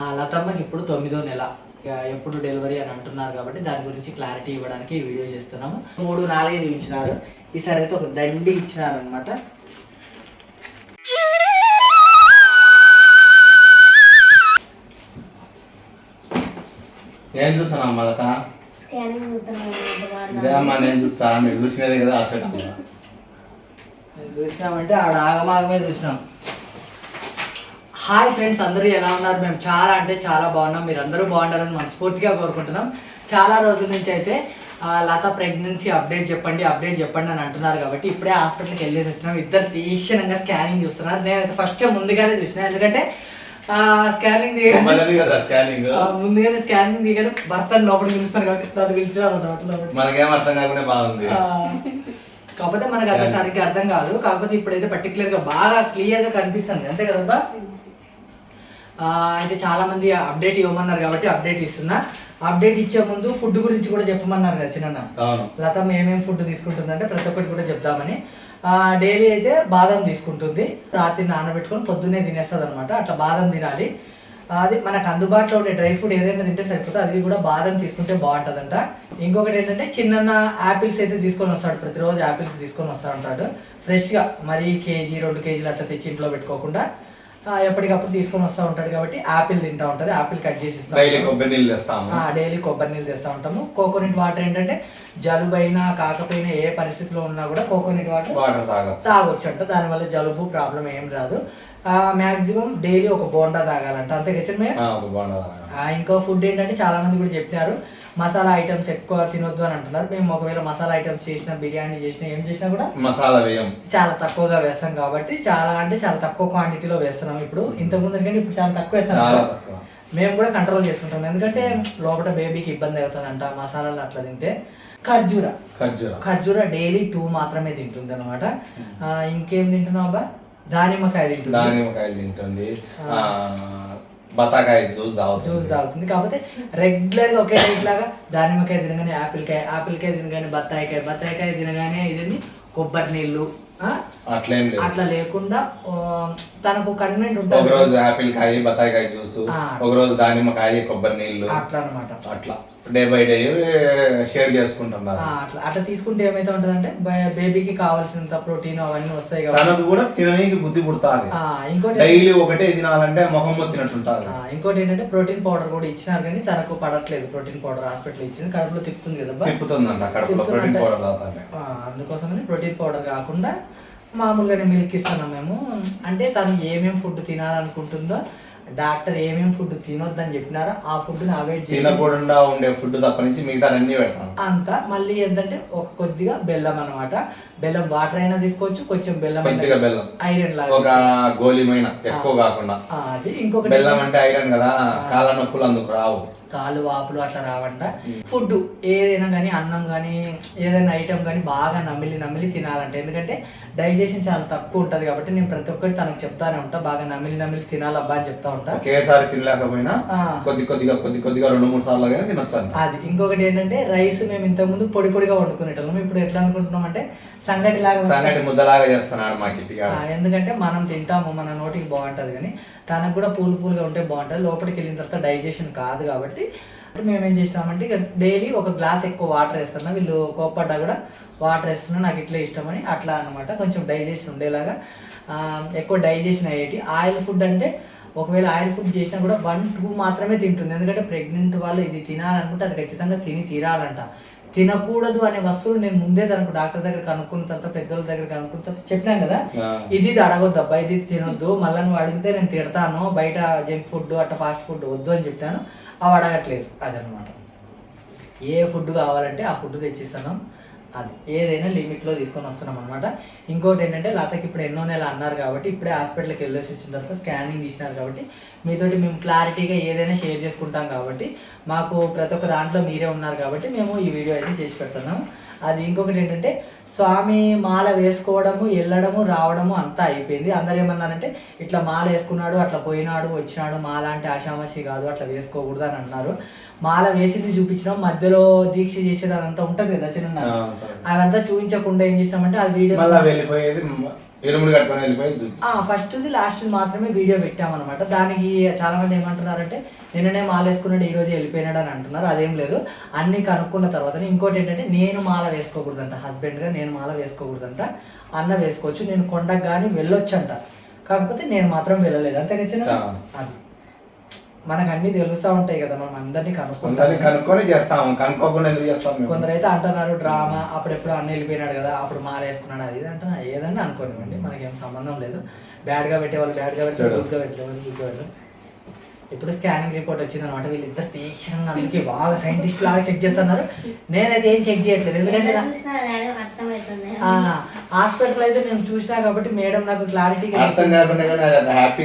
ఆ, లతమ్మకి ఇప్పుడు తొమ్మిదో నెల. ఇక ఎప్పుడు డెలివరీ అని అంటున్నారు కాబట్టి దాని గురించి క్లారిటీ ఇవ్వడానికి ఈ వీడియో చేస్తున్నాము. మూడు నాలుగే చూపించినారు ఈసారి అయితే ఒక దండి ఇచ్చినారు అనమాట నేను చూస్తాను అమ్మ లత? ఇదే అమ్మా నేను చూస్తా. మీరు చూసినదే కదా అసలు చూసినామంటే ఆడ ఆగమాగమే చూసినాం. హాయ్ ఫ్రెండ్స్ అందరూ ఎలా ఉన్నారు? మేము చాలా అంటే చాలా బాగున్నాం. మీరు అందరూ బాగుండాలని మనస్ఫూర్తిగా కోరుకుంటున్నాం. చాలా రోజుల నుంచి అయితే లత ప్రెగ్నెన్సీ అప్డేట్ చెప్పండి అప్డేట్ చెప్పండి అని అంటున్నారు కాబట్టి ఇప్పుడే హాస్పిటల్కి వెళ్ళేసి వచ్చినాం. ఇద్దరు తీక్షణంగా స్కానింగ్ చూస్తున్నారు. నేనైతే ఫస్ట్ ముందుగానే చూసిన. ఎందుకంటే స్కానింగ్ స్కానింగ్? ముందుగానే స్కానింగ్ దిగానే భర్తను లోపలికి పిలుస్తారు కాబట్టి నన్ను పిలిచినారు. మనకేం అర్థం కాకుండా బాగుంది. ఆ, కాకపోతే మనకు అంత సరిగ్గా అర్థం కాదు. కాకపోతే ఇప్పుడైతే పర్టికులర్గా బాగా క్లియర్గా కనిపిస్తుంది. అంతే కదా అయితే చాలా మంది అప్డేట్ ఇవ్వమన్నారు కాబట్టి అప్డేట్ ఇస్తున్నా. అప్డేట్ ఇచ్చే ముందు ఫుడ్ గురించి కూడా చెప్పమన్నారు కదా చిన్న లతం ఏమేమి ఫుడ్ తీసుకుంటుందంటే ప్రతి ఒక్కటి కూడా చెప్దామని. డైలీ అయితే బాదం తీసుకుంటుంది. రాత్రి నానబెట్టుకొని పొద్దున్నే తినేస్తుంది అనమాట అట్లా బాదం తినాలి. అది మనకు అందుబాటులో ఉండే డ్రై ఫుడ్ ఏదైనా తింటే సరిపోతుంది అది కూడా బాదం తీసుకుంటే బాగుంటుందంట. ఇంకొకటి ఏంటంటే చిన్న యాపిల్స్ అయితే తీసుకొని వస్తాడు. ప్రతిరోజు యాపిల్స్ తీసుకొని వస్తా ఉంటాడు ఫ్రెష్గా మరీ కేజీ రెండు కేజీలు అట్లా తెచ్చి ఇంట్లో పెట్టుకోకుండా. ఎప్పటికప్పుడు తీసుకొని వస్తూ ఉంటాడు కాబట్టి యాపిల్ తింటా ఉంటుంది. యాపిల్ కట్ చేసి డైలీ కొబ్బరి నీళ్ళు తెస్తాము. డైలీ కొబ్బరి నీళ్ళు తెస్తూ ఉంటాము. కోకోనట్ వాటర్ ఏంటంటే జలుబైనా కాకపోయినా ఏ పరిస్థితిలో ఉన్నా కూడా కోకోనట్ వాటర్ వాటర్ తాగొచ్చు. తాగొచ్చు అంట దానివల్ల జలుబు ప్రాబ్లం ఏం రాదు. మ్యాక్సిమం డైలీ ఒక బోండా తాగాలంట. అంతే కదా. ఇంకో ఫుడ్ ఏంటంటే చాలా మంది కూడా చెప్పినారు. మసాలా ఐటమ్స్ ఎక్కువ తినొద్దు అని అంటున్నారు. మేము ఒకవేళ మసాలా ఐటమ్స్ చేసినా బిర్యానీ చేసినా ఏం చేసినా కూడా మసాలా వేయం. చాలా తక్కువగా వేస్తాం కాబట్టి చాలా అంటే చాలా తక్కువ క్వాంటిటీలో వేస్తున్నాం ఇప్పుడు. ఇంతకు ముందు కంటే ఇప్పుడు చాలా తక్కువ వేస్తాం మేము కూడా కంట్రోల్ చేసుకుంటాం. ఎందుకంటే లోపల బేబీకి ఇబ్బంది అవుతుందంట మసాలాలు అట్లా తింటే. ఖర్జూర. ఖర్జూర. ఖర్జూర డైలీ టూ మాత్రమే తింటుంది అనమాట ఇంకేం తింటున్నావు అబ్బా? దానిమ్మకాయ తింటుంది. దానిమ్మకాయలు తింటుంది. ఆ, బత్తాకాయ జ్యూస్ తాగుతుంది. జ్యూస్ తాగుతుంది. కాకపోతే రెగ్యులర్గా ఒకే డైట్ లాగా దానిమ్మకాయ తినగానే యాపిల్ కాయ యాపిల్ కాయ తినగానే బత్తాయికాయ బత్తాయికాయ తినగానే ఇదేంది? కొబ్బరి నీళ్ళు? అట్లేం లేదు. అట్లా లేకుండా తనకు కన్వెంట్ ఒక ఉంటుంది. రోజు యాపిల్ కాయ బత్తాయికాయ జ్యూస్. ఒక రోజు దానిమ్మకాయ కొబ్బరి నీళ్ళు. అట్లా అనమాట అట్లా. డే బై డే షేర్ చేసుకుంటున్నారు అట్లా అట్లా తీసుకుంటే ఏమైతే ఉంటుందంటే బేబీకి కావాల్సినంత ప్రోటీన్ అవన్నీ వస్తాయి తనకు కూడా తిననీకి బుద్ధి పుడుతుంది. ఇంకోటి డైలీ ఒకటే తినాలంటే మొహం మొత్తినట్టుంటారు ఆ, ఇంకోటి ఏంటంటే ప్రోటీన్ పౌడర్ కూడా ఇచ్చినారు కానీ తనకు పడట్లేదు ప్రోటీన్ పౌడర్ హాస్పిటల్ ఇచ్చింది. కడుపులో తిప్పుతుంది కదా కడుపులో ప్రోటీన్ పౌడర్ అందుకోసమని ప్రోటీన్ పౌడర్ కాకుండా మామూలుగానే మిల్క్ ఇస్తున్నాం మేము. అంటే తను ఏమేం ఫుడ్ తినాలనుకుంటుందో డాక్టర్ ఏమేం ఫుడ్ తినొద్దని చెప్పినారో ఆ ఫుడ్ని అవాయిడ్ తినకుండా ఉండే ఫుడ్ తప్ప నుంచి మిగతా అన్ని పెడతాం. అంతా మళ్ళీ ఏంటంటే ఒక కొద్దిగా బెల్లం అన్నమాట. బెల్లం వాటర్ అయినా తీసుకోవచ్చు కొంచెం బెల్లం కొద్దిగా బెల్లం. ఐరన్ లాగా ఒక గోళీమైన ఎక్కువ కాకుండా. అది ఇంకొకటి బెల్లం అంటే ఐరన్ కదా కాళ్ళ నొప్పులు అందుకు రావు. కాలు వాపులు అట్లా రావంట. ఫుడ్ ఏదైనా కానీ అన్నం కానీ ఏదైనా ఐటమ్ కానీ బాగా నమిలి నమిలి తినాలంట. ఎందుకంటే డైజెషన్ చాలా తక్కువ ఉంటుంది కాబట్టి నేను ప్రతి ఒక్కటి తనకు చెప్తానే ఉంటా. బాగా నమిలి నమిలి తినాలబ్బా అని చెప్తా ఒకేసారి తినలేకపోయినా. కొద్ది కొద్దిగా కొద్ది కొద్దిగా రెండు మూడు సార్లు తినొచ్చు అది ఇంకొకటి ఏంటంటే రైస్ మేము ఇంతకుముందు పొడి పొడిగా వండుకునేటోళ్ళం. ఇప్పుడు ఎట్లా అనుకుంటున్నాం అంటే సంగటి లాగా సంగటి ముద్దలాగా చేస్తున్నాడు మా కిట్టిగా ఎందుకంటే మనం తింటాము మన నోటికి బాగుంటుంది కానీ తనకు కూడా పూలు పూలుగా ఉంటే బాగుంటుంది. లోపలికి వెళ్ళిన తర్వాత డైజెషన్ కాదు కాబట్టి మేము ఏం చేసినామంటే ఇక డైలీ ఒక గ్లాస్ ఎక్కువ వాటర్ వేస్తున్నా. వీళ్ళు కోప్పడ్డా కూడా వాటర్ వేస్తున్నా నాకు ఇట్లా ఇష్టమని అట్లా అనమాట కొంచెం డైజెషన్ ఉండేలాగా ఎక్కువ డైజెషన్ అయ్యేటి. ఆయిల్ ఫుడ్ అంటే ఒకవేళ ఆయిల్ ఫుడ్ చేసినా కూడా వన్ టూ మాత్రమే తింటుంది. ఎందుకంటే ప్రెగ్నెంట్ వాళ్ళు ఇది తినాలనుకుంటే అది ఖచ్చితంగా తిని తీరాలంట. తినకూడదు అనే వస్తువులు నేను ముందే తనకు డాక్టర్ దగ్గర కనుక్కున్న తర్వాత పెద్దోళ్ళ దగ్గర కనుక్కున్న తర్వాత చెప్పినాను కదా. ఇది అడగొద్దు అబ్బా ఇది తినొద్దు మళ్ళీ నువ్వు అడిగితే నేను తిడతాను బయట జంక్ ఫుడ్ అట్లా ఫాస్ట్ ఫుడ్ వద్దు అని చెప్పాను అవి అడగట్లేదు అదనమాట. ఏ ఫుడ్ కావాలంటే ఆ ఫుడ్ తెచ్చిస్తున్నాం అది ఏదైనా లిమిట్లో తీసుకొని వస్తున్నాం అనమాట ఇంకోటి ఏంటంటే లతకి ఇప్పుడు ఎన్నో నెలలు అన్నారు కాబట్టి ఇప్పుడే హాస్పిటల్కి వెళ్ళేసి వచ్చిన తర్వాత స్కానింగ్ తీసినారు కాబట్టి మీతోటి మేము క్లారిటీగా ఏదైనా షేర్ చేసుకుంటాం కాబట్టి మాకు ప్రతి ఒక్క దాంట్లో మీరే ఉన్నారు కాబట్టి మేము ఈ వీడియో అయితే చేసి పెడుతున్నాం అది ఇంకొకటి ఏంటంటే స్వామి మాల వేసుకోవడము వెళ్ళడము రావడము అంతా అయిపోయింది. అందరు ఏమన్నారంటే ఇట్లా మాల వేసుకున్నాడు అట్లా పోయినాడు వచ్చినాడు మాల అంటే ఆషామాషి కాదు అట్లా వేసుకోకూడదు అని అన్నారు. మాల వేసింది చూపించడం మధ్యలో దీక్ష చేసేది అదంతా ఉంటుంది కదా చిన్న. అవంతా చూపించకుండా ఏం చేసినామంటే ఆ వీడియో వెళ్ళిపోయేది ఫస్ట్ది లాస్ట్ది మాత్రమే వీడియో పెట్టామన్నమాట. దానికి చాలా మంది ఏమంటున్నారంటే నిన్ననే మాల వేసుకున్నాడు ఈ రోజు వెళ్ళిపోయినాడు అని అంటున్నారు. అదేం లేదు. అన్ని కనుక్కున్న తర్వాత ఇంకోటి ఏంటంటే నేను మాల వేసుకోకూడదంట. హస్బెండ్గా నేను మాల వేసుకోకూడదంట. అన్న వేసుకోవచ్చు. నేను కొండకు కానీ వెళ్ళొచ్చంట. కాకపోతే నేను మాత్రం వెళ్ళలేదు. అంతే కదా. అది. మనకు అన్ని తెలుస్తూ ఉంటాయి కదా మనం అందరినీ కొందరిని కనుక్కుంటాం కనుక్కొని చేస్తాము కనుక్కోకుండా ఎందుకు చేస్తాం మేము? కొందరైతే అంటున్నారు డ్రామా అప్పుడెప్పుడు అన్న వెళ్ళిపోయినాడు కదా అప్పుడు మాల వేసుకున్నాడు అది ఇది అంటున్నా ఏదన్నా అనుకోనివ్వండి మనకేం సంబంధం లేదు. బ్యాడ్గా పెట్టేవాళ్ళు బ్యాడ్గా పెట్టే చూడు. గుడ్గా పెట్టేవాళ్ళు గుడ్గా పెట్టారు ఇప్పుడు స్కానింగ్ రిపోర్ట్ వచ్చింది అనమాట వీళ్ళిద్దరు తీక్షణంగా అందుకే బాగా సైంటిస్ట్ లాగా చెక్ చేస్తున్నారు. నేనైతే ఏం చెక్ చేయట్లేదు. ఎందుకంటే హాస్పిటల్ అయితే నేను చూసినా కాబట్టి మేడం నాకు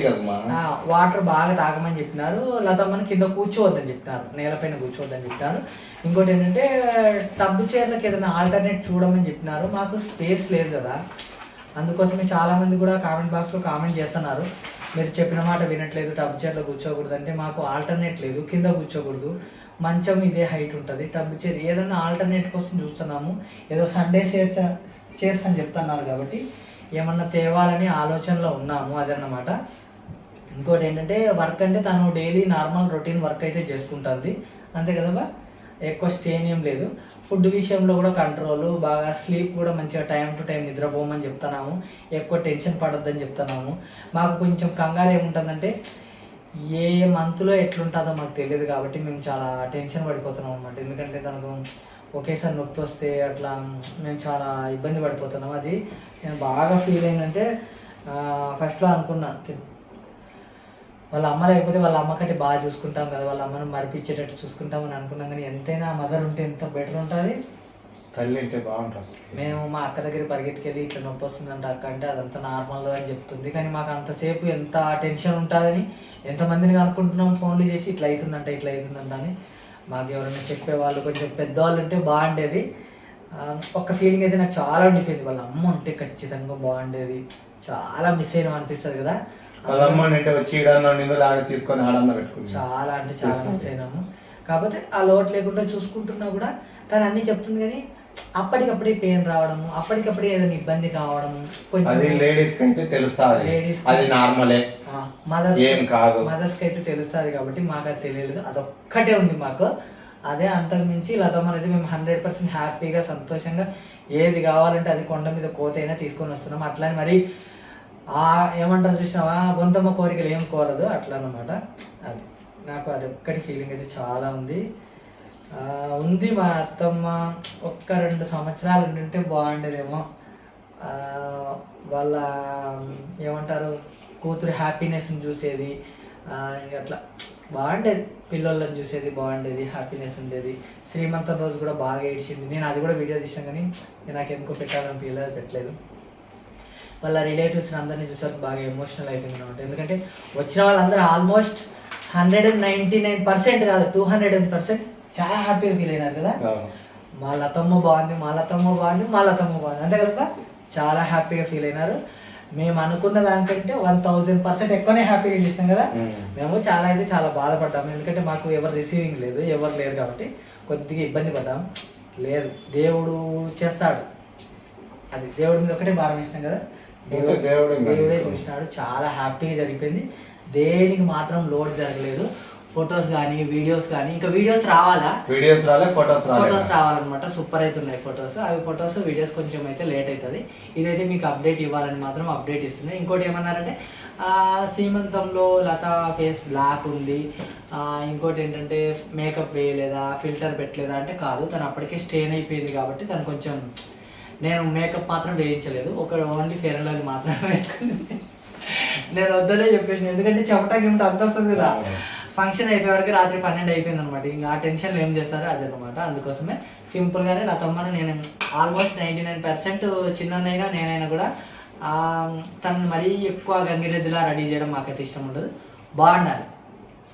కదమ్మా వాటర్ బాగా తాగమని చెప్పినారు. లతమ్మని కింద కూర్చోవద్దని చెప్పినారు. నేలపైన కూర్చోవద్దని చెప్పినారు. ఇంకోటి ఏంటంటే టబ్బు చైర్లకు ఏదైనా ఆల్టర్నేట్ చూడమని చెప్పినారు. మాకు స్పేస్ లేదు కదా. అందుకోసమే చాలా మంది కూడా కామెంట్ బాక్స్లో కామెంట్ చేస్తున్నారు. మీరు చెప్పిన మాట వినట్లేదు టబ్ చైర్లో కూర్చోకూడదు అంటే మాకు ఆల్టర్నేట్ లేదు కింద కూర్చోకూడదు. మంచం ఇదే హైట్ ఉంటుంది టబ్ చైర్ ఏదైనా ఆల్టర్నేట్ కోసం చూస్తున్నాము. ఏదో సండే చైర్స్ చైర్స్ అని చెప్తున్నారు కాబట్టి ఏమన్నా తేవాలని ఆలోచనలో ఉన్నాము అదన్నమాట. ఇంకోటి ఏంటంటే వర్క్ అంటే తను డైలీ నార్మల్ రొటీన్ వర్క్ అయితే చేసుకుంటుంది. అంతే కదా బా? ఎక్కువ స్టేన్ ఏం లేదు. ఫుడ్ విషయంలో కూడా కంట్రోల్ బాగా స్లీప్ కూడా మంచిగా టైం టు టైం నిద్రపోమని చెప్తున్నాము. ఎక్కువ టెన్షన్ పడొద్దని చెప్తున్నాము. మాకు కొంచెం కంగారు ఏముంటుందంటే ఏ మంత్లో ఎట్లుంటుందో మాకు తెలియదు కాబట్టి మేము చాలా టెన్షన్ పడిపోతున్నాం అనమాట ఎందుకంటే తనకు ఒకేసారి నొప్పి వస్తే అట్లా మేము చాలా ఇబ్బంది పడిపోతున్నాం. అది నేను బాగా ఫీల్ అయిందంటే ఫస్ట్లో అనుకున్నా వాళ్ళ అమ్మ లేకపోతే వాళ్ళ అమ్మ కంటే బాగా చూసుకుంటాం కదా వాళ్ళ అమ్మను మరిపించేటట్టు చూసుకుంటామని అనుకున్నాం కానీ ఎంతైనా మదర్ ఉంటే ఎంత బెటర్ ఉంటుంది? తల్లి అంటే బాగుంటుంది. మేము మా అక్క దగ్గర పరిగెట్టుకెళ్ళి ఇట్లా నొప్పి వస్తుందంట అక్క అంటే అదంతా నార్మల్ అని చెప్తుంది. కానీ మాకు అంతసేపు ఎంత టెన్షన్ ఉంటుందని ఎంతమందిని అనుకుంటున్నాం ఫోన్లు చేసి ఇట్లా అవుతుందంట ఇట్లా అవుతుందంట అని మాకు ఎవరైనా చెప్పేవాళ్ళు కొంచెం పెద్దవాళ్ళు ఉంటే బాగుండేది. ఒక్క ఫీలింగ్ అయితే నాకు చాలా ఉండిపోయింది. వాళ్ళ అమ్మ ఉంటే ఖచ్చితంగా బాగుండేది. చాలా మిస్ అయినాం అనిపిస్తుంది కదా. వాళ్ళ అమ్మ అంటే వచ్చి ఈడన్న ఆడ తీసుకొని ఆడన్న పెట్టుకుంది. చాలా అంటే చాలా మిస్ అయినాము కాకపోతే ఆ లోటు లేకుండా చూసుకుంటున్నా కూడా తను అన్ని చెప్తుంది కానీ అప్పటికప్పుడే పెయిన్ రావడము అప్పటికప్పుడే ఏదైనా ఇబ్బంది కావడము కొంచెం అది లేడీస్కి అయితే తెలుస్తుంది. కి- అది నార్మలే. మదర్ ఏం కాదు. మదర్స్కి అయితే తెలుస్తుంది కాబట్టి మాకు అది తెలియలేదు. అదొక్కటే ఉంది మాకు. అదే అంతకు మించి లతమ్మని అయితే మేము హండ్రెడ్ పర్సెంట్ హ్యాపీగా సంతోషంగా ఏది కావాలంటే అది కొండ మీద కోత అయినా తీసుకొని వస్తున్నాం. అట్లని మరి ఆ ఏమంటారు చూసినావా? గొంతమ్మ కోరికలు ఏం కోరదు అట్లా అనమాట అది నాకు అది ఒక్కటి ఫీలింగ్ అయితే చాలా ఉంది. ఉంది మా అత్తమ్మ ఒక్క రెండు సంవత్సరాలు ఉండింటే బాగుండేదేమో. వాళ్ళ ఏమంటారు కూతురు హ్యాపీనెస్ని చూసేది. ఆ, అట్లా బాగుండేది. పిల్లలను చూసేది బాగుండేది హ్యాపీనెస్ ఉండేది. శ్రీమంతం రోజు కూడా బాగా ఏడ్చింది. నేను అది కూడా వీడియో తీసాను కానీ నాకు ఎందుకో పెట్టాలనిపించలేదు పెట్టలేదు. వాళ్ళ రిలేటివ్స్ అందరినీ చూసారు బాగా ఎమోషనల్ అయిపోయింది అనమాట ఎందుకంటే వచ్చిన వాళ్ళందరూ almost hundred and ninety nine percent కాదు టూ హండ్రెడ్ అండ్ పర్సెంట్ చాలా హ్యాపీగా ఫీల్ అయినారు కదా? మా లతమ్మ బాగుంది మా లతమ్మ బాగుంది మా లతమ్మ బాగుంది. అంతే కదా చాలా హ్యాపీగా ఫీల్ అయినారు. మేము అనుకున్న దానికంటే వన్ థౌజండ్ పర్సెంట్ ఎక్కువనే హ్యాపీగా చేసినాం కదా? మ్మ్. చాలా అయితే చాలా బాధపడ్డాము. ఎందుకంటే మాకు ఎవరు రిసీవింగ్ లేదు ఎవరు లేరు కాబట్టి కొద్దిగా ఇబ్బంది పడ్డాం లేదు దేవుడు చేస్తాడు. అది దేవుడి మీద ఒకటే భారం వేసినాం కదా? దేవుడే. చూసినాడు. చాలా హ్యాపీగా జరిగిపోయింది. దేనికి మాత్రం లోడ్ జరగలేదు. ఫొటోస్ కానీ వీడియోస్ కానీ ఇంకా వీడియోస్ రావాలా? వీడియోస్ రాలే ఫొటోస్ ఫొటోస్ రావాలన్నమాట. సూపర్ అయితే ఉన్నాయి ఫొటోస్. అవి ఫొటోస్ వీడియోస్ కొంచెం అయితే లేట్ అవుతుంది. ఇదైతే మీకు అప్డేట్ ఇవ్వాలని మాత్రం అప్డేట్ ఇస్తున్నాయి ఇంకోటి ఏమన్నారంటే సీమంతంలో లత ఫేస్ బ్లాక్ ఉంది. ఇంకోటి ఏంటంటే మేకప్ వేయలేదా ఫిల్టర్ పెట్టలేదా అంటే కాదు. తను అప్పటికే స్టేన్ అయిపోయింది కాబట్టి తను కొంచెం నేను మేకప్ మాత్రం వేయించలేదు. ఒక ఓన్లీ ఫేర్ అండ్ లవ్లీ మాత్రమే నేను వద్దనే చెప్పేసి ఎందుకంటే చెమట గిమట అంత వస్తుంది కదా. ఫంక్షన్ అయిపోయే వరకు రాత్రి పన్నెండు అయిపోయింది అనమాట ఇంకా ఆ టెన్షన్లు ఏం చేస్తారో అదే అనమాట అందుకోసమే సింపుల్గానే లతమ్మను నేను ఆల్మోస్ట్ నైంటీ నైన్ పర్సెంట్ చిన్ననైనా నేనైనా కూడా తను మరీ ఎక్కువ గంగిరెద్దులా రెడీ చేయడం మాకైతే ఇష్టం ఉండదు. బాగుండాలి.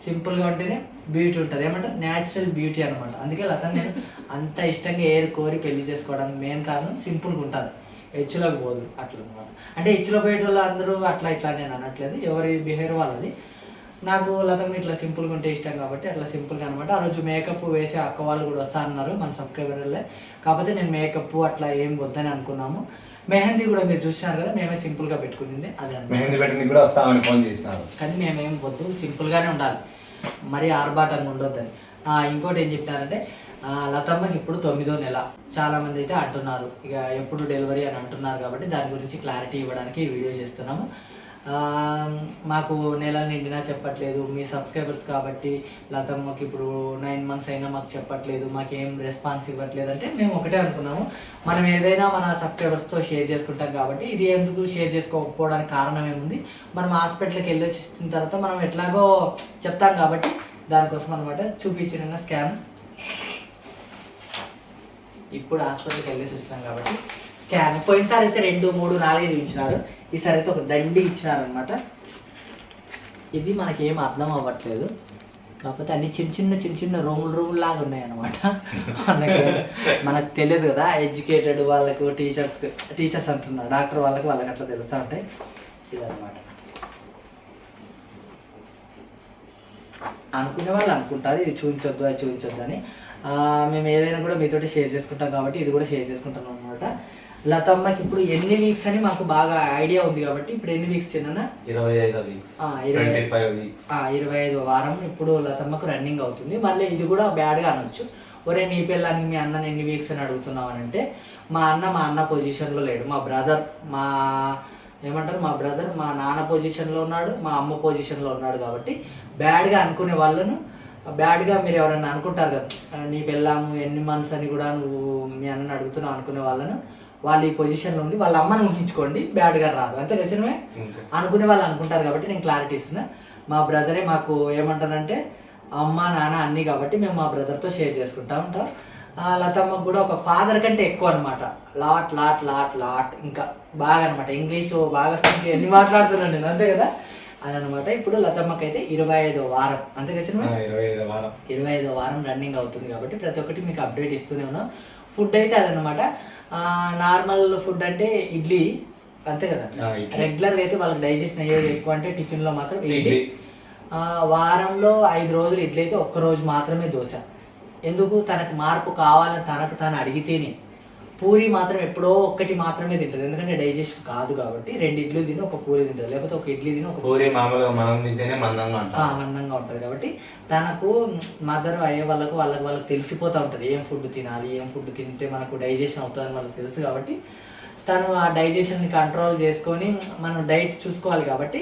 సింపుల్గా ఉంటేనే బ్యూటీ ఉంటుంది. ఏమంటారు? న్యాచురల్ బ్యూటీ అనమాట అందుకే లత నేను అంత ఇష్టంగా ఏరు కోరి పెళ్ళి చేసుకోవడానికి మెయిన్ కారణం సింపుల్గా ఉంటుంది. హెచ్చులోకి పోదు. అట్లా అనమాట అంటే హెచ్చులో పోయేట వాళ్ళు అందరూ అట్లా ఇట్లా నేను అనట్లేదు. ఎవరి బిహేవియర్ వాళ్ళది. నాకు లతమ్మ ఇట్లా సింపుల్గా ఉంటే ఇష్టం కాబట్టి అట్లా సింపుల్గా అనమాట ఆ రోజు మేకప్ వేసే అక్క వాళ్ళు కూడా వస్తా అన్నారు. మన సబ్స్క్రైబర్లే. కాకపోతే నేను మేకప్ అట్లా ఏం వద్దని అనుకున్నాము. మెహందీ కూడా మీరు చూసినారు కదా మేమే సింపుల్గా పెట్టుకునింది. అదే. మెహందీ పెట్టడానికి కూడా వస్తామని ఫోన్ చేసినారు. కానీ మేమేం వద్దు. సింపుల్గానే ఉండాలి. మరి ఆర్భాటంగా ఉండొద్దని. ఇంకోటి ఏం చెప్పినారంటే లతమ్మకి ఇప్పుడు తొమ్మిదో నెల. చాలా మంది అయితే అంటున్నారు. ఇక ఎప్పుడు డెలివరీ అని అంటున్నారు కాబట్టి దాని గురించి క్లారిటీ ఇవ్వడానికి ఈ వీడియో చేస్తున్నాము. మాకు నెల నిండినా చెప్పట్లేదు. మీ సబ్స్క్రైబర్స్ కాబట్టి లతమ్మకి ఇప్పుడు నైన్ మంత్స్ అయినా మాకు చెప్పట్లేదు. మాకు ఏం రెస్పాన్స్ ఇవ్వట్లేదు అంటే మేము ఒకటే అనుకున్నాము. మనం ఏదైనా మన సబ్స్క్రైబర్స్తో షేర్ చేసుకుంటాం కాబట్టి ఇది ఎందుకు షేర్ చేసుకోకపోవడానికి కారణం ఏముంది? మనం హాస్పిటల్కి వెళ్ళి వచ్చిన తర్వాత మనం ఎట్లాగో చెప్తాం కాబట్టి దానికోసం అనమాట చూపించిన స్కాన్ ఇప్పుడు హాస్పిటల్కి వెళ్ళేసి వచ్చినాం కాబట్టి స్కాన్ పోయినసారి అయితే రెండు మూడు నాలుగే చూపించినారు. ఈసారి అయితే ఒక దండి ఇచ్చినారనమాట ఇది మనకి ఏం అర్థం అవ్వట్లేదు. కాకపోతే అన్ని చిన్న చిన్న చిన్న చిన్న రూములు రూములు లాగా ఉన్నాయి అనమాట మనకి మనకు తెలియదు కదా ఎడ్యుకేటెడ్ వాళ్ళకు టీచర్స్ టీచర్స్ అంటున్నారు డాక్టర్ వాళ్ళకి వాళ్ళకి అట్లా తెలుస్తూ ఉంటాయి ఇదన్నమాట. అనుకునే వాళ్ళు అనుకుంటారు ఇది చూపించొద్దు అది చూపించొద్దు అని. మేము ఏదైనా కూడా మీతోటి షేర్ చేసుకుంటాం కాబట్టి ఇది కూడా షేర్ చేసుకుంటాం అనమాట లతమ్మకి ఇప్పుడు ఎన్ని వీక్స్ అని మాకు బాగా ఐడియా ఉంది కాబట్టి ఇప్పుడు ఎన్ని వీక్స్ చిన్న ఇరవై ఐదో వీక్స్ ఇరవై- ఐదు. వారం ఇప్పుడు లతమ్మకు రన్నింగ్ అవుతుంది. మళ్ళీ ఇది కూడా బ్యాడ్గా అనొచ్చు. ఒరే నీ పిల్లానికి మీ అన్నని ఎన్ని వీక్స్ అని అడుగుతున్నావు అని అంటే మా అన్న మా అన్న పొజిషన్లో లేడు. మా బ్రదర్ మా ఏమంటారు? మా బ్రదర్ మా నాన్న పొజిషన్లో ఉన్నాడు. మా అమ్మ పొజిషన్లో ఉన్నాడు కాబట్టి బ్యాడ్గా అనుకునే వాళ్ళను బ్యాడ్గా మీరు ఎవరైనా అనుకుంటారు కదా "ఆ, నీ పెళ్ళాము ఎన్ని మంత్స్ అని కూడా నువ్వు మీ అన్నని అడుగుతున్నావు అనుకునే వాళ్ళను వాళ్ళు ఈ పొజిషన్లో ఉండి వాళ్ళ అమ్మని ఊహించుకోండి బ్యాడ్గా రాదు. అంతే ఖచ్చితమే అనుకునే వాళ్ళు అనుకుంటారు కాబట్టి నేను క్లారిటీ ఇస్తున్నా. మా బ్రదరే మాకు ఏమంటారంటే అమ్మ నాన్న అన్నీ కాబట్టి మేము మా బ్రదర్తో షేర్ చేసుకుంటా ఉంటాం. ఆ, లతమ్మకు కూడా ఒక ఫాదర్ కంటే ఎక్కువ అనమాట లాట్ లాట్ లాట్ లాట్. ఇంకా బాగా అనమాట ఇంగ్లీష్ బాగా సంఖ్య ఎన్ని మాట్లాడుతున్నాను నేను అంతే కదా? అదనమాట ఇప్పుడు లతమ్మకి అయితే ఇరవై ఐదో వారం. అంతే ఖచ్చితంగా ఇరవై ఐదో వారం. ఇరవై ఐదో వారం రన్నింగ్ అవుతుంది కాబట్టి ప్రతి ఒక్కటి మీకు అప్డేట్ ఇస్తూనే ఉన్నాం. ఫుడ్ అయితే అదనమాట నార్మల్ ఫుడ్ అంటే ఇడ్లీ. అంతే కదా. రెగ్యులర్గా అయితే వాళ్ళకి డైజెషన్ అయ్యేది ఎక్కువ అంటే టిఫిన్లో మాత్రం ఇడ్లీ. వారంలో ఐదు రోజులు ఇడ్లీ అయితే ఒక్క రోజు మాత్రమే దోశ. ఎందుకు? తనకు మార్పు కావాలని తనకు తాను అడిగితేనే. పూరి మాత్రం ఎప్పుడో ఒక్కటి మాత్రమే తింటుంది. ఎందుకంటే డైజెషన్ కాదు కాబట్టి రెండు ఇడ్లీ తిని ఒక పూరి తింటుంది. లేకపోతే ఒక ఇడ్లీ తిని ఒక పూరి మామూలుగా మనం తింటేనే మందంగా అంటాం మందంగా ఉంటుంది కాబట్టి తనకు మదర్ అయ్యే వాళ్ళకు వాళ్ళకి వాళ్ళకి తెలిసిపోతూ ఉంటుంది. ఏం ఫుడ్ తినాలి ఏం ఫుడ్ తింటే మనకు డైజెషన్ అవుతుందని వాళ్ళకి తెలుసు కాబట్టి తను ఆ డైజెషన్ని కంట్రోల్ చేసుకొని మనం డైట్ చూసుకోవాలి కాబట్టి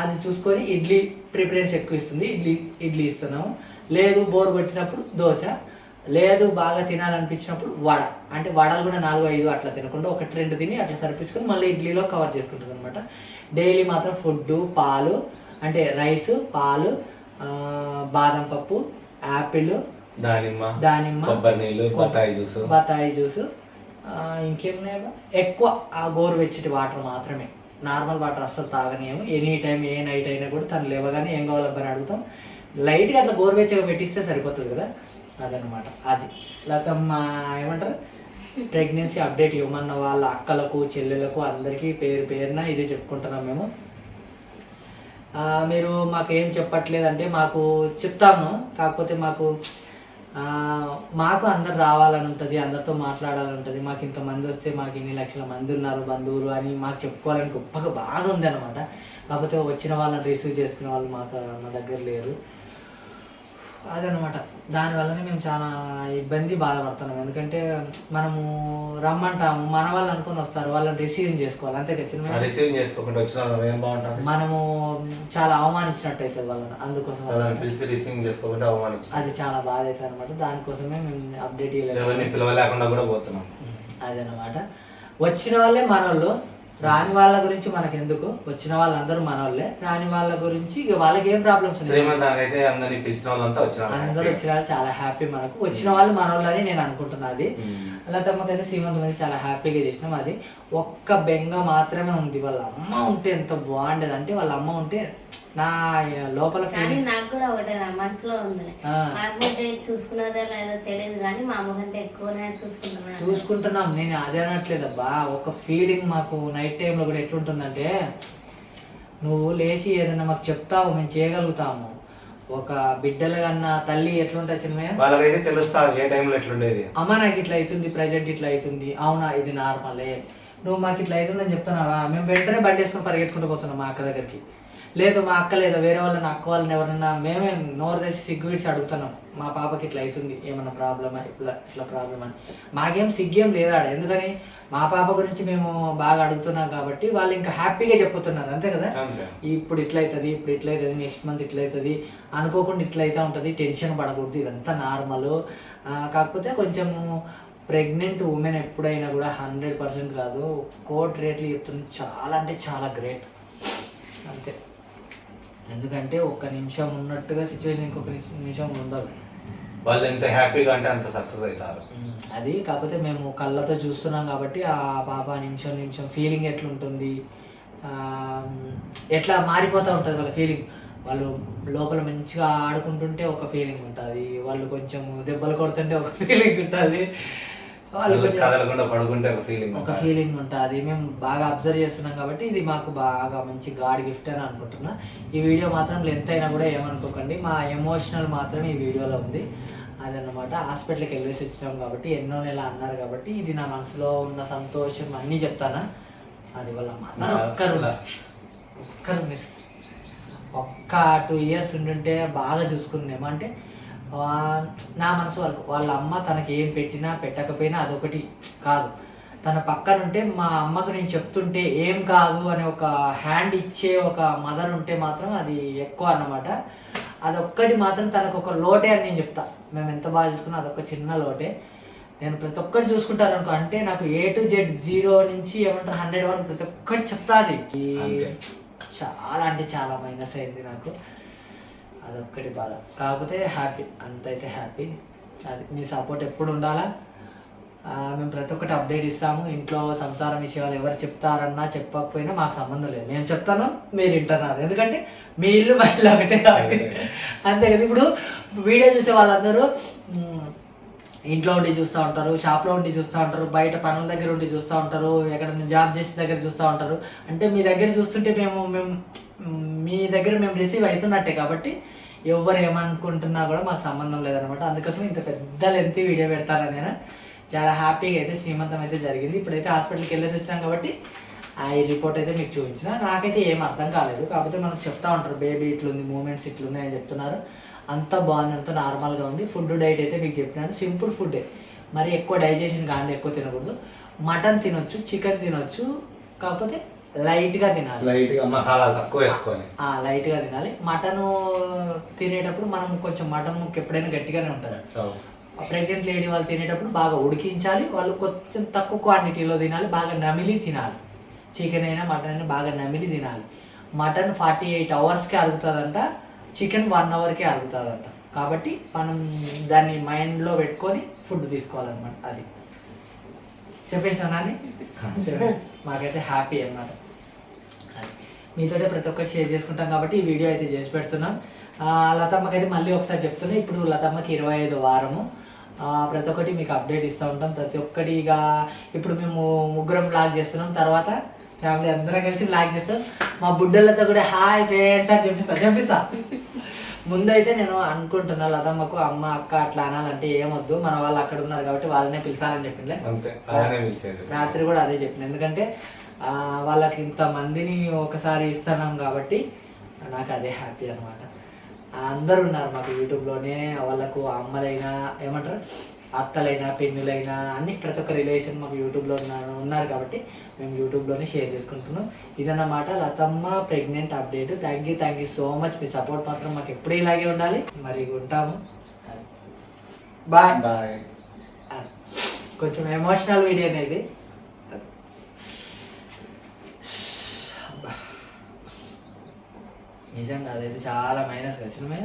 అది చూసుకొని ఇడ్లీ ప్రిఫరెన్స్ ఎక్కువ ఇస్తుంది. ఇడ్లీ ఇడ్లీ ఇస్తున్నాము. లేదు బోర్ కొట్టినప్పుడు దోశ. లేదు బాగా తినాలనిపించినప్పుడు వడ. అంటే వడలు కూడా నాలుగు ఐదు అట్లా తినకుండా ఒకటి రెండు తిని అట్లా సరిపించుకొని మళ్ళీ ఇడ్లీలో కవర్ చేసుకుంటుంది అనమాట డైలీ మాత్రం ఫుడ్ పాలు అంటే రైస్ పాలు బాదం పప్పు యాపిల్ దానిమ్మ దానిమ్మ కొబ్బరి నీళ్ళు బత్తాయి జ్యూస్. బత్తాయి జ్యూస్. ఇంకేమున్నాయా ఎక్కువ ఆ గోరువెచ్చటి వాటర్ మాత్రమే. నార్మల్ వాటర్ అస్సలు తాగనేము ఎనీ టైం ఏ నైట్ అయినా కూడా తను లేవగానే ఏం కావాలబ్బని అడుగుతాం. లైట్గా అట్లా గోరువెచ్చగా పెట్టిస్తే సరిపోతుంది కదా. అదనమాట అది. లేకపోతే మా ఏమంటారు? ప్రెగ్నెన్సీ అప్డేట్ ఇవ్వమన్న వాళ్ళ అక్కలకు చెల్లెలకు అందరికీ పేరు పేరున ఇదే చెప్పుకుంటున్నాం మేము. మీరు మాకేం చెప్పట్లేదంటే మాకు చెప్తాము. కాకపోతే మాకు మాకు అందరు రావాలని ఉంటుంది అందరితో మాట్లాడాలని ఉంటుంది. మాకు ఇంతమంది వస్తే మాకు ఇన్ని లక్షల మంది ఉన్నారు బంధువులు అని మాకు చెప్పుకోవాలని గొప్పగా బాగా ఉంది అనమాట కాకపోతే వచ్చిన వాళ్ళని రిసీవ్ చేసుకునే వాళ్ళు మాకు మా దగ్గర లేరు. అదనమాట. దానివల్లనే మేము చాలా ఇబ్బంది బాధపడుతున్నాం. ఎందుకంటే మనము రమ్మంటాము మన వాళ్ళు అనుకొని వస్తారు. వాళ్ళని రిసీవ్ చేసుకోవాలి. అంతే ఖచ్చితంగా రిసీవ్ చేసుకోకుండా వచ్చిన వాళ్ళు ఏం బాగుంటుంది మనము చాలా అవమానించినట్టు అవుతుంది వాళ్ళని అందుకోసం పిలిచి రిసీవ్ చేసుకోకుండా అవమానించారు. అది చాలా బాధ అవుతుంది అనమాట దానికోసమే మేము అప్డేట్ ఇవ్వలేదు పిలవలేకుండా కూడా పోతున్నాం. అదనమాట. వచ్చిన వాళ్ళే మనోళ్ళు. రాని వాళ్ళ గురించి మనకు ఎందుకు వచ్చిన వాళ్ళందరూ మనోళ్ళే. రాని వాళ్ళ గురించి ఇక వాళ్ళకి ఏం ప్రాబ్లమ్స్ అందరినీ పిలిచిన వాళ్ళంతా వచ్చిన అందరూ వచ్చిన వాళ్ళు చాలా హ్యాపీ మనకు. వచ్చిన వాళ్ళు మనోళ్ళని నేను అనుకుంటున్నా అది అలా తమ్మకైతే సీమంతం అయితే చాలా హ్యాపీగా చేసినాం. అది ఒక్క బెంగ మాత్రమే ఉంది. వాళ్ళ అమ్మ ఉంటే ఎంత బాగుండేది అంటే వాళ్ళ అమ్మ ఉంటే నా లోపల కానీ ఫీలింగ్స్ నాకు కూడా ఒకటే మనసులో. కాకపోతే చూసుకున్నదో లేదో తెలియదు కానీ మా అమ్మ కంటే ఎక్కువనే చూసుకుంటున్నాను చూసుకుంటున్నాం నేను అదే అనట్లేదబ్బా. ఒక ఫీలింగ్ మాకు నైట్ టైంలో కూడా ఎట్లుంటుందంటే నువ్వు లేచి ఏదైనా మాకు చెప్తావు మేము చేయగలుగుతాము. ఒక బిడ్డల కన్నా తల్లి ఎట్లుంటుంది చిన్నమయ్య వాళ్ళకైతే తెలుస్తుంది ఏ టైంలో ఎట్లుండేది. అమ్మ నాకు ఇట్లా అవుతుంది ప్రజెంట్ ఇట్లా అవుతుంది అవునా ఇది నార్మలే నువ్వు మాకు ఇట్లా అవుతుందని చెప్తున్నావా? మేము వెంటనే బండి వేసుకొని పరిగెట్టుకుంటూ పోతున్నాం మా అక్క దగ్గరికి. లేదు మా అక్క లేదు వేరే వాళ్ళని అక్క వాళ్ళని ఎవరన్నా మేమే నోరు తెచ్చి సిగ్గు విడిచి అడుగుతున్నాం. మా పాపకి ఇట్లా అవుతుంది ఏమన్నా ప్రాబ్లమా? ఇట్లా ఇట్లా ప్రాబ్లమ్ అని. మాకేం సిగ్గేం లేదాడ. ఎందుకని? మా పాప గురించి మేము బాగా అడుగుతున్నాం కాబట్టి వాళ్ళు ఇంకా హ్యాపీగా చెప్పుతున్నారు. అంతే కదా? ఇప్పుడు ఇట్లా అవుతుంది ఇప్పుడు ఇట్లా అవుతుంది నెక్స్ట్ మంత్ ఇట్లా అవుతుంది అనుకోకుండా ఇట్లా అయితే ఉంటుంది టెన్షన్ పడకూడదు. ఇదంతా నార్మల్. కాకపోతే కొంచెము ప్రెగ్నెంట్ ఉమెన్ ఎప్పుడైనా కూడా హండ్రెడ్ పర్సెంట్ కాదు. కోట్ రేట్లు చెప్తుంది చాలా అంటే చాలా గ్రేట్. అంతే. ఎందుకంటే ఒక్క నిమిషం ఉన్నట్టుగా సిచ్యువేషన్ ఇంకొక నిమిషం- ఉండదు. వాళ్ళు ఎంత హ్యాపీగా అంటే అంత సక్సెస్ అవుతారు. అది కాకపోతే మేము కళ్ళతో చూస్తున్నాం కాబట్టి ఆ పాప నిమిషం నిమిషం ఫీలింగ్ ఎట్లుంటుంది? ఎట్లా మారిపోతూ ఉంటుంది వాళ్ళ ఫీలింగ్ వాళ్ళు లోపల మంచిగా ఆడుకుంటుంటే ఒక ఫీలింగ్ ఉంటుంది. వాళ్ళు కొంచెం దెబ్బలు కొడుతుంటే ఒక ఫీలింగ్ ఉంటుంది. కదలకుండా పడుకుంటే ఒక ఫీలింగ్ ఒక ఫీలింగ్ ఉంటుంది. మేము బాగా అబ్జర్వ్ చేస్తున్నాం కాబట్టి ఇది మాకు బాగా మంచి గాడ్ గిఫ్ట్ అని అనుకుంటున్నా. ఈ వీడియో మాత్రం లెంత్ అయినా కూడా ఏమనుకోకండి. మా ఎమోషనల్ మాత్రం ఈ వీడియోలో ఉంది. అదన్నమాట. హాస్పిటల్కి వెళ్ళేసి వచ్చినాం కాబట్టి ఎన్నో నెల అన్నారు కాబట్టి ఇది నా మనసులో ఉన్న సంతోషం అన్నీ చెప్తానా? అది మదర్ ఒక్కరు ఒక్కరు మిస్ ఒక్క టూ ఇయర్స్ ఉంటుంటే బాగా చూసుకున్నాము అంటే నా మనసు వరకు వాళ్ళ అమ్మ తనకి ఏం పెట్టినా పెట్టకపోయినా అదొకటి కాదు. తన పక్కన ఉంటే మా అమ్మకు నేను చెప్తుంటే ఏం కాదు అనే ఒక హ్యాండ్ ఇచ్చే ఒక మదర్ ఉంటే మాత్రం అది ఎక్కువ అన్నమాట. అదొక్కటి మాత్రం తనకు ఒక లోటే అని నేను చెప్తా. మేము ఎంత బాగా చూసుకున్నా అదొక చిన్న లోటే. నేను ప్రతి ఒక్కటి చూసుకుంటాను అనుకో అంటే నాకు ఏ టు జెడ్ జీరో నుంచి ఏమంటారు హండ్రెడ్ వరకు ప్రతి ఒక్కటి చెప్తాది. చాలా అంటే చాలా మైనస్ అయింది నాకు. అదొక్కటి బాధ. కాకపోతే హ్యాపీ అంతైతే హ్యాపీ. అది మీ సపోర్ట్ ఎప్పుడు ఉండాలా? మేము ప్రతి ఒక్కటి అప్డేట్ ఇస్తాము. ఇంట్లో సంసారం విషయాలు ఎవరు చెప్తారన్నా చెప్పకపోయినా మాకు సంబంధం లేదు. మేము చెప్తాను మీరు వింటున్నారు. ఎందుకంటే మీ ఇల్లు మా ఇల్లు ఒకటే కాబట్టి. అంతే కదా. ఇప్పుడు వీడియో చూసే వాళ్ళందరూ ఇంట్లో ఉండి చూస్తూ ఉంటారు షాప్లో ఉండి చూస్తూ ఉంటారు బయట పనుల దగ్గర ఉండి చూస్తూ ఉంటారు ఎక్కడైనా జాబ్ చేసే దగ్గర చూస్తూ ఉంటారు. అంటే మీ దగ్గర చూస్తుంటే మేము మేము మీ దగ్గర మేము రిసీవ్ అవుతున్నట్టే కాబట్టి ఎవరు ఏమనుకుంటున్నా కూడా మాకు సంబంధం లేదనమాట అందుకోసం ఇంత పెద్ద లెంత్ వీడియో పెడతారని నేను. చాలా హ్యాపీగా అయితే శ్రీమంతం అయితే జరిగింది. ఇప్పుడైతే హాస్పిటల్కి వెళ్ళేసి వచ్చినాం కాబట్టి ఆ ఈ రిపోర్ట్ అయితే మీకు చూపించిన. నాకైతే ఏం అర్థం కాలేదు. కాకపోతే మనకు చెప్తా ఉంటారు బేబీ ఇట్లుంది మూమెంట్స్ ఇట్లున్నాయి అని చెప్తున్నారు. అంతా బాగుంది అంతా నార్మల్గా ఉంది. ఫుడ్ డైట్ అయితే మీకు చెప్పినాను. సింపుల్ ఫుడ్డే మరి ఎక్కువ డైజెషన్ కానీ ఎక్కువ తినకూడదు. మటన్ తినొచ్చు చికెన్ తినొచ్చు. కాకపోతే లైట్గా తినాలి. లైట్గా మసాలాలు తక్కువ వేసుకొని ఆ, లైట్గా తినాలి. మటన్ తినేటప్పుడు మనం కొంచెం మటన్ ముక్క ఎప్పుడైనా గట్టిగానే ఉంటుంది. ప్రెగ్నెంట్ లేడీ వాళ్ళు తినేటప్పుడు బాగా ఉడికించాలి. వాళ్ళు కొంచెం తక్కువ క్వాంటిటీలో తినాలి. బాగా నమిలి తినాలి. చికెన్ అయినా మటన్ అయినా బాగా నమిలి తినాలి. మటన్ ఫార్టీ ఎయిట్ అవర్స్కి అరుగుతుందంట. చికెన్ వన్ అవర్కే అరుగుతుందంట. కాబట్టి మనం దాన్ని మైండ్లో పెట్టుకొని ఫుడ్ తీసుకోవాలన్నమాట అది. చెప్పేసిన నాని చెప్పేసి. మాకైతే హ్యాపీ అన్నమాట. మీతోటే ప్రతి ఒక్కటి షేర్ చేసుకుంటాం కాబట్టి ఈ వీడియో అయితే చేసి పెడుతున్నాం. ఆ, లతమ్మకి అయితే మళ్ళీ ఒకసారి చెప్తున్నా ఇప్పుడు లతమ్మకి ఇరవై ఐదు వారము. ప్రతి ఒక్కటి మీకు అప్డేట్ ఇస్తూ ఉంటాం. ప్రతి ఒక్కటి ఇక ఇప్పుడు మేము ముగ్గురం బ్లాగ్ చేస్తున్నాం. తర్వాత ఫ్యామిలీ అందరం కలిసి బ్లాగ్ చేస్తాం. మా బుడ్డలతో కూడా హాయ్ ఫ్రెండ్స్ అని చెప్పిస్తా చెప్పిస్తా. ముందైతే నేను అనుకుంటున్నా లతమ్మకు అమ్మ అక్క అట్లా అనాలంటే ఏమొద్దు. మన వాళ్ళు అక్కడ ఉన్నారు కాబట్టి వాళ్ళనే పిలిచాలని చెప్పిండే రాత్రి కూడా అదే చెప్పిన ఎందుకంటే వాళ్ళకి ఇంత మందిని ఒకసారి ఇస్తున్నాం కాబట్టి నాకు అదే హ్యాపీ అనమాట అందరు ఉన్నారు మాకు యూట్యూబ్లోనే వాళ్ళకు అమ్మలైనా ఏమంటారు? అత్తలైనా పెన్నులైనా అన్ని ప్రతి ఒక్క రిలేషన్ మాకు యూట్యూబ్లో ఉన్నారు ఉన్నారు కాబట్టి మేము యూట్యూబ్లోనే షేర్ చేసుకుంటున్నాం. ఇదన్నమాట లతమ్మ pregnant update. Thank you thank you so much me support మాత్రం మాకు ఎప్పుడూ ఇలాగే ఉండాలి. మరి ఉంటాము. బాయ్ బాయ్ కొంచెం ఎమోషనల్ వీడియో అనేది నిజంగా అదైతే చాలా మైనస్ కదా సినిమా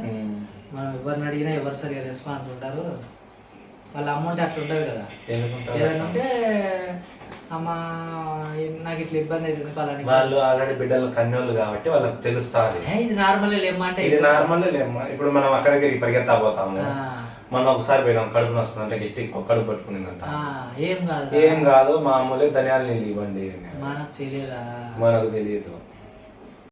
మనం ఎవరిని అడిగినా ఎవరు సరిగా రెస్పాన్స్ ఉంటారు. వాళ్ళ అమౌంట్ అట్లా ఉంటుంది కదా. ఏదైనా ఉంటే అమ్మ నాకు ఇట్లా ఇబ్బంది అవుతుంది పలాని వాళ్ళు ఆల్రెడీ బిడ్డలు కన్యోళ్ళు కాబట్టి వాళ్ళకి తెలుస్తుంది. ఇది నార్మల్ లేమ్మా అంటే ఇది నార్మల్ లేమ్మా? ఇప్పుడు మనం అక్క దగ్గరికి పరిగెత్తా పోతాము మనం ఒకసారి పోయినాం కడుపు వస్తుంది అంటే గట్టి కడుపు పట్టుకునిందంట. ఏం కాదు. ఏం కాదు మామూలే ధనియాల నీళ్ళు ఇవ్వండి. మనకు తెలియదా? మనకు తెలియదు.